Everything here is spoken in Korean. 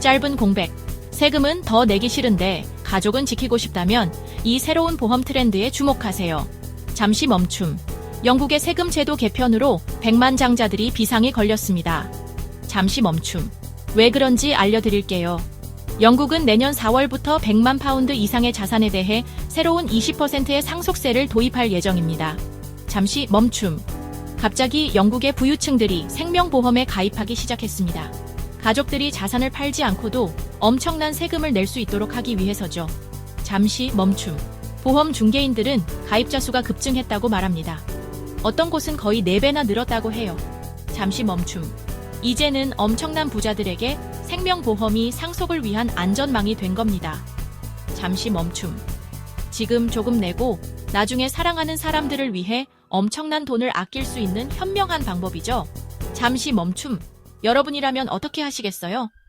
짧은 공백. 세금은 더 내기 싫은데 가족은 지키고 싶다면 이 새로운 보험 트렌드에 주목하세요. 잠시 멈춤. 영국의 세금 제도 개편으로 100만 장자들이 비상이 걸렸습니다. 잠시 멈춤. 왜 그런지 알려드릴게요. 영국은 내년 4월부터 100만 파운드 이상의 자산에 대해 새로운 20%의 상속세를 도입할 예정입니다. 잠시 멈춤. 갑자기 영국의 부유층들이 생명보험에 가입하기 시작했습니다. 가족들이 자산을 팔지 않고도 엄청난 세금을 낼 수 있도록 하기 위해서죠. 잠시 멈춤. 보험 중개인들은 가입자 수가 급증했다고 말합니다. 어떤 곳은 거의 4배나 늘었다고 해요. 잠시 멈춤. 이제는 엄청난 부자들에게 생명보험이 상속을 위한 안전망이 된 겁니다. 잠시 멈춤. 지금 조금 내고 나중에 사랑하는 사람들을 위해 엄청난 돈을 아낄 수 있는 현명한 방법이죠. 잠시 멈춤. 여러분이라면 어떻게 하시겠어요?